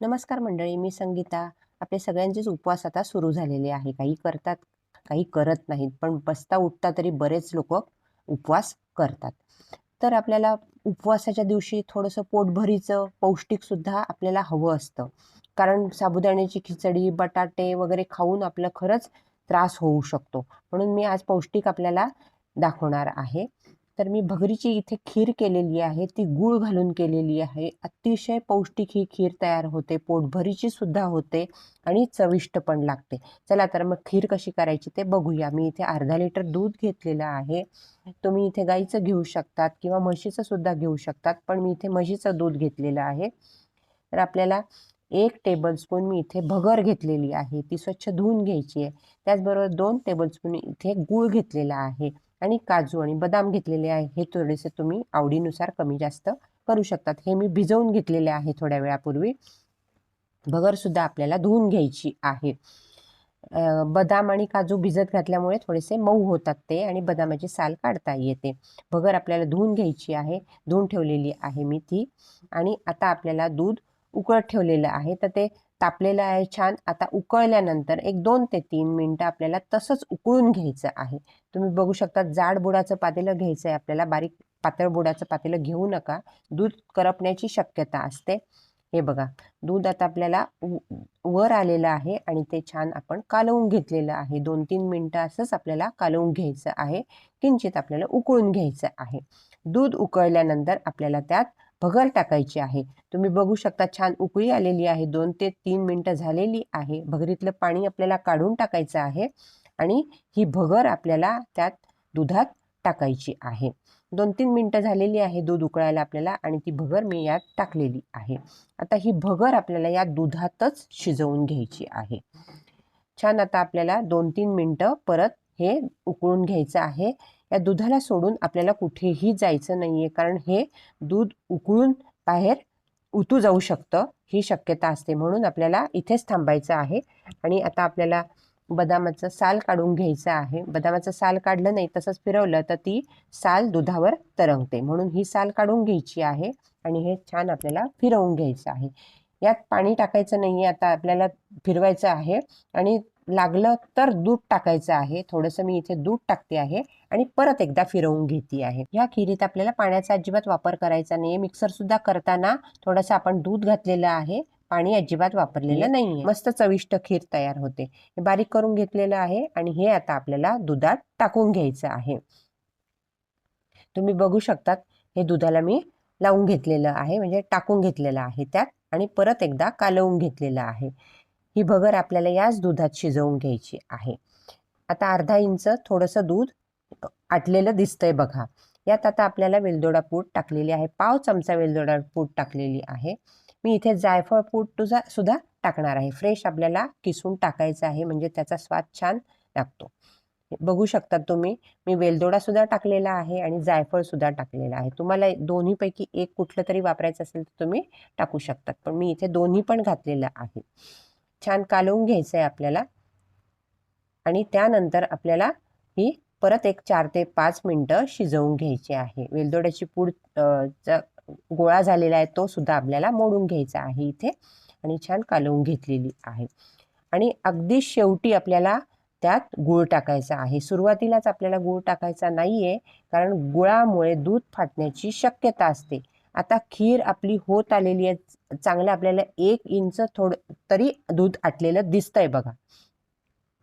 नमस्कार मंडळी मी संगीता. आपले सगळ्यांचेच उपवास आता सुरू झालेले आहे. काही करतात काही करत नाहीत पण बसता उठता तरी बरेच लोक उपवास करतात. तर आपल्याला उपवासाच्या दिवशी थोडंसं पोटभरीचं पौष्टिकसुद्धा आपल्याला हवं असतं. कारण साबुदाण्याची खिचडी बटाटे वगैरे खाऊन आपलं खरंच त्रास होऊ शकतो. म्हणून मी आज पौष्टिक आपल्याला दाखवणार आहे. तर मी भगरीची इथे खीर केलेली आहे ती गूळ घालून केलेली आहे. अतिशय पौष्टिक ही खीर तयार होते पोटभरीची सुद्धा होते आणि चविष्ट पण लागते. चला तर मग खीर कशी करायची ते बघूया. मी इथे अर्धा लिटर दूध घेतलेलं आहे. तुम्ही इथे गाईचं घेऊ शकतात किंवा म्हशीचं सुद्धा घेऊ शकतात पण मी इथे म्हशीचं दूध घेतलेलं आहे. तर आपल्याला एक टेबलस्पून मी इथे भगर घेतलेली आहे ती स्वच्छ धुवून घ्यायची आहे. त्याचबरोबर दोन टेबलस्पून इथे गूळ घेतलेला आहे. आणि काजू आणि बदाम घेतलेले आहे. हे थोडेसे तुम्ही आवडीनुसार कमी जास्त करू शकतात. हे मी भिजवून घेतलेले आहे थोड्या वेळापूर्वी. भगरसुद्धा आपल्याला धुवून घ्यायची आहे. बदाम आणि काजू भिजत घातल्यामुळे थोडेसे मऊ होतात ते आणि बदामाची साल काढता येते. भगर आपल्याला धुवून घ्यायची आहे. धुवून ठेवलेली आहे मी ती. आणि आता आपल्याला दूध उकळत ठेवलेलं आहे. तर ते तापलेलं आहे छान. आता उकळल्यानंतर एक दोन ते तीन मिनटं आपल्याला तसंच उकळून घ्यायचं आहे. तुम्ही बघू शकता जाड बुडाचं पातेलं घ्यायचं आहे आपल्याला. बारीक पातळ बुडाचं पातेलं घेऊ नका. दूध करपण्याची शक्यता असते. हे बघा दूध आता आपल्याला वर आलेलं आहे आणि ते छान आपण कालवून घेतलेलं आहे. दोन तीन मिनटं असंच आपल्याला कालवून घ्यायचं आहे. किंचित आपल्याला उकळून घ्यायचं आहे. दूध उकळल्यानंतर आपल्याला त्यात भगर टाकायची आहे. तुम्ही बघू शकता छान उकळी आलेली आहे. दोन ते तीन मिनटं झालेली आहे. भगरीतलं पाणी आपल्याला काढून टाकायचं आहे आणि ही भगर आपल्याला त्यात दुधात टाकायची आहे. दोन तीन मिनटं झालेली आहे दूध उकळायला आपल्याला आणि ती भगर मी यात टाकलेली आहे. आता ही भगर आपल्याला या दुधातच शिजवून घ्यायची आहे. छान आता आपल्याला दोन तीन मिनटं परत हे उकळून घ्यायचं आहे. या दुधाला सोडून आपल्याला कुठेही जायचं नाही आहे कारण हे दूध उकळून बाहेर उतू जाऊ शकतं. ही शक्यता असते. म्हणून आपल्याला इथेच थांबायचं आहे. आणि आता आपल्याला बदामाचं साल काढून घ्यायचं आहे. बदामाचं साल काढलं नाही तसंच फिरवलं तर ती साल दुधावर तरंगते. म्हणून ही साल काढून घ्यायची आहे आणि हे छान आपल्याला फिरवून घ्यायचं आहे. यात पाणी टाकायचं नाही आता आपल्याला फिरवायचं आहे आणि लागलं तर दूध टाकायचं आहे. थोडंसं मी इथे दूध टाकते आहे आणि परत एकदा फिरवून घेते आहे. या खिरीत आपल्याला पाण्याचा अजिबात वापर करायचा नाही मिक्सर सुद्धा करताना थोडंसं आपण दूध घातलेलं आहे. पाणी अजिबात वापरलेलं नाहीये. मस्त चविष्ट खीर तयार होते. हे बारीक करून घेतलेलं आहे आणि हे आता आपल्याला दुधात टाकून घ्यायचं आहे. तुम्ही बघू शकतात हे दुधाला मी लावून घेतलेलं आहे. म्हणजे टाकून घेतलेलं आहे त्यात आणि परत एकदा कालवून घेतलेलं आहे. ही भगर आपल्याला याच दुधात शिजवून घ्यायची आहे. आता अर्धा इंच थोडंसं दूध आटलेलं दिसतंय बघा. यात आता आपल्याला वेलदोडा पूड टाकलेली आहे. पाव चमचा वेलदोडा पूड टाकलेली आहे. मी इथे जायफळ पूड तुझा सुद्धा टाकणार आहे. फ्रेश आपल्याला किसून टाकायचं आहे म्हणजे त्याचा स्वाद छान लागतो. बघू शकता तुम्ही मी वेलदोडा सुद्धा टाकलेला आहे आणि जायफळ सुद्धा टाकलेला आहे. तुम्हाला दोन्हीपैकी एक कुठलं तरी वापरायचं असेल तर तुम्ही टाकू शकतात. पण मी इथे दोन्ही पण घातलेलं आहे. छान कालवून घ्यायचं आहे आपल्याला. आणि त्यानंतर आपल्याला ही परत एक चार ते पाच मिनटं शिजवून घ्यायची आहे. वेलदोड्याची पूड गोळा झालेला आहे तो सुद्धा आपल्याला मोडून घ्यायचा आहे इथे. आणि छान कालवून घेतलेली आहे. आणि अगदी शेवटी आपल्याला त्यात गूळ टाकायचा आहे. सुरुवातीलाच आपल्याला गूळ टाकायचा नाही आहे कारण गुळामुळे दूध फाटण्याची शक्यता असते. आता खीर आपली होत आलेली आहे चांगलं आपल्याला एक इंच थोडं तरी दूध आटलेलं दिसतंय बघा.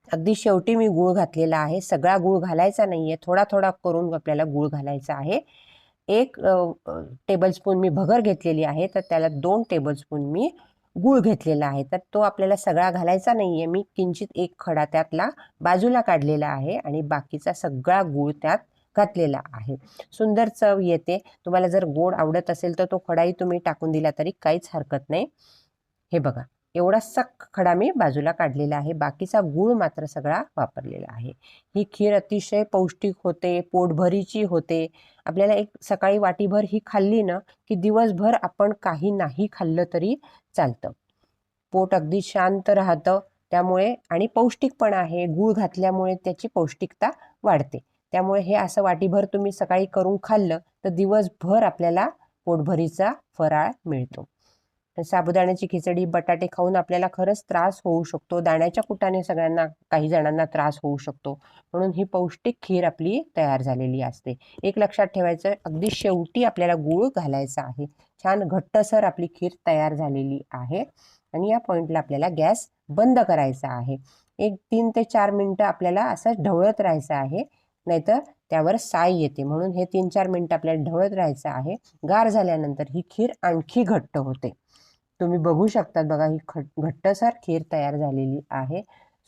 अगदी शेवटी मी गूळ घातलेला आहे. सगळा गूळ घालायचा नाही आहे थोडा थोडा करून आपल्याला गूळ घालायचा आहे. एक टेबलस्पून मी भगर घेतलेली आहे. तर त्याला दोन टेबलस्पून मी गूळ घेतलेला आहे. तर तो आपल्याला सगळा घालायचा नाही आहे मी किंचित एक खडा त्यातला बाजूला काढलेला आहे आणि बाकीचा सगळा गूळ त्यात घातलेला आहे. सुंदर चव येते. तुम्हाला जर गोड आवडत असेल तर तो खडाही तुम्ही टाकून दिला तरी काहीच हरकत नाही. हे बघा एवढासा खडा मी बाजूला काढलेला आहे. बाकीचा गूळ मात्र सगळा वापरलेला आहे. ही खीर अतिशय पौष्टिक होते पोटभरीची होते. आपल्याला एक सकाळी वाटीभर ही खाल्ली ना की दिवसभर आपण काही नाही खाल्लं तरी चालतं. पोट अगदी शांत राहतं त्यामुळे आणि पौष्टिक पण आहे. गूळ घातल्यामुळे त्याची पौष्टिकता वाढते. त्यामुळे हे असं वाटीभर तुम्ही सकाळी करून खाल्लं तर दिवसभर आपल्याला पोटभरीचा फराळ मिळतो. साबुदाण्याची खिचडी बटाटे खाऊन आपल्याला खरंच त्रास होऊ शकतो. दाण्याच्या कुटाने सगळ्यांना काही जणांना त्रास होऊ शकतो. म्हणून ही पौष्टिक खीर आपली तयार झालेली असते. एक लक्षात ठेवायचं अगदी शेवटी आपल्याला गूळ घालायचा आहे. छान घट्टसर आपली खीर तयार झालेली आहे. आणि या पॉईंटला आपल्याला गॅस बंद करायचा आहे. एक तीन ते चार मिनटं आपल्याला असं ढवळत राहायचं आहे. नाहीतर त्यावर साय येते. म्हणून हे तीन चार मिनटं आपल्याला ढवळत राहायचं आहे. गार झाल्यानंतर ही खीर आणखी घट्ट होते. तुम्ही बघू शकतात बघा ही खट घट्टसर खीर तयार झालेली आहे.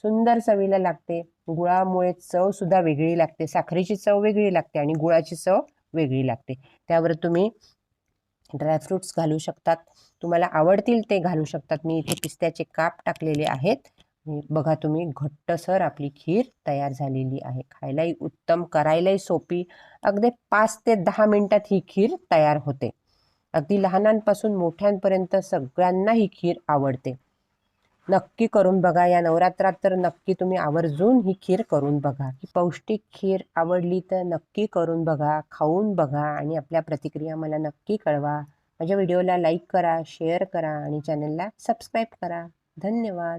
सुंदर चवीला लागते. गुळामुळे चवसुद्धा वेगळी लागते. साखरेची चव वेगळी लागते आणि गुळाची चव वेगळी लागते. त्यावर तुम्ही ड्रायफ्रूट्स घालू शकतात. तुम्हाला आवडतील ते घालू शकतात. मी इथे पिस्त्याचे काप टाकलेले आहेत. बघा तुम्ही घट्टसर आपली खीर तयार झालेली आहे. खायलाही उत्तम करायलाही सोपी. अगदी पाच ते दहा मिनिटात ही खीर तयार होते. अगदी लहानांपासून मोठ्यांपर्यंत सगळ्यांना ही खीर आवडते. नक्की करून बघा या नवरात्रात तर नक्की तुम्ही आवर्जून ही खीर करून बघा. ही पौष्टिक खीर आवडली तर नक्की करून बघा खाऊन बघा आणि आपल्या प्रतिक्रिया मला नक्की कळवा. माझ्या व्हिडिओला लाईक करा शेअर करा आणि चॅनलला सबस्क्राईब करा. धन्यवाद.